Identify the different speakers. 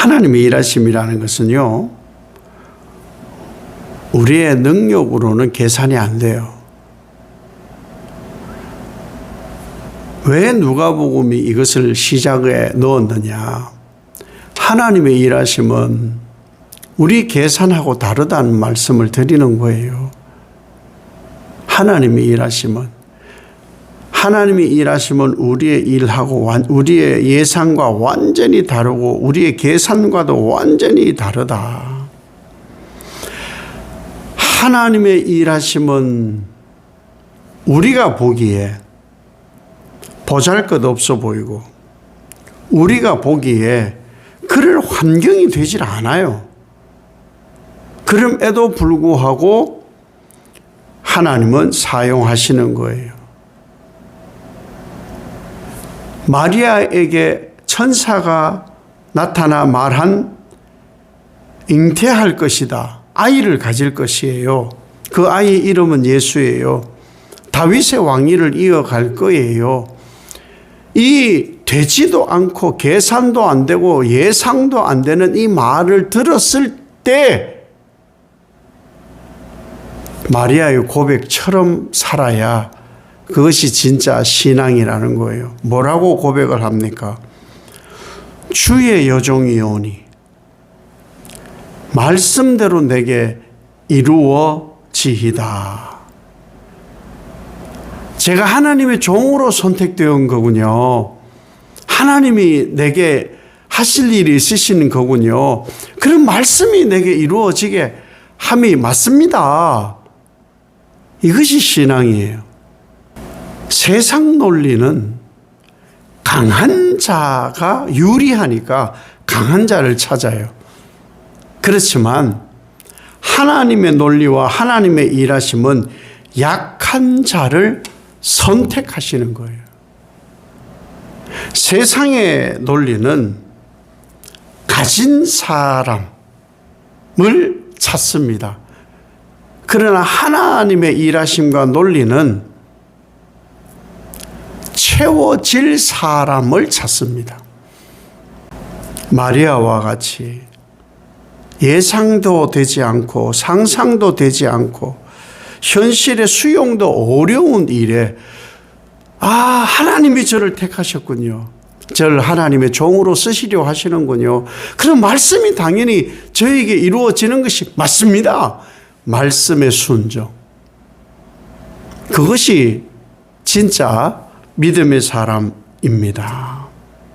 Speaker 1: 하나님의 일하심이라는 것은요, 우리의 능력으로는 계산이 안 돼요. 왜 누가복음이 이것을 시작에 넣었느냐? 하나님의 일하심은 우리 계산하고 다르다는 말씀을 드리는 거예요. 하나님의 일하심은 하나님이 일하시면 우리의 일하고 완- 우리의 예상과 완전히 다르고 우리의 계산과도 완전히 다르다. 하나님의 일하심은 우리가 보기에 보잘 것 없어 보이고 우리가 보기에 그럴 환경이 되질 않아요. 그럼에도 불구하고 하나님은 사용하시는 거예요. 마리아에게 천사가 나타나 말한 잉태할 것이다. 아이를 가질 것이에요. 그 아이 이름은 예수예요. 다윗의 왕위를 이어갈 거예요. 이 되지도 않고 계산도 안 되고 예상도 안 되는 이 말을 들었을 때 마리아의 고백처럼 살아야 그것이 진짜 신앙이라는 거예요. 뭐라고 고백을 합니까? 주의 여종이 오니 말씀대로 내게 이루어지이다. 제가 하나님의 종으로 선택되어 온 거군요. 하나님이 내게 하실 일이 있으시는 거군요. 그런 말씀이 내게 이루어지게 함이 맞습니다. 이것이 신앙이에요. 세상 논리는 강한 자가 유리하니까 강한 자를 찾아요. 그렇지만 하나님의 논리와 하나님의 일하심은 약한 자를 선택하시는 거예요. 세상의 논리는 가진 사람을 찾습니다. 그러나 하나님의 일하심과 논리는 채워질 사람을 찾습니다. 마리아와 같이 예상도 되지 않고 상상도 되지 않고 현실의 수용도 어려운 일에 아, 하나님이 저를 택하셨군요. 저를 하나님의 종으로 쓰시려 하시는군요. 그런 말씀이 당연히 저에게 이루어지는 것이 맞습니다. 말씀의 순종. 그것이 진짜 믿음의 사람입니다.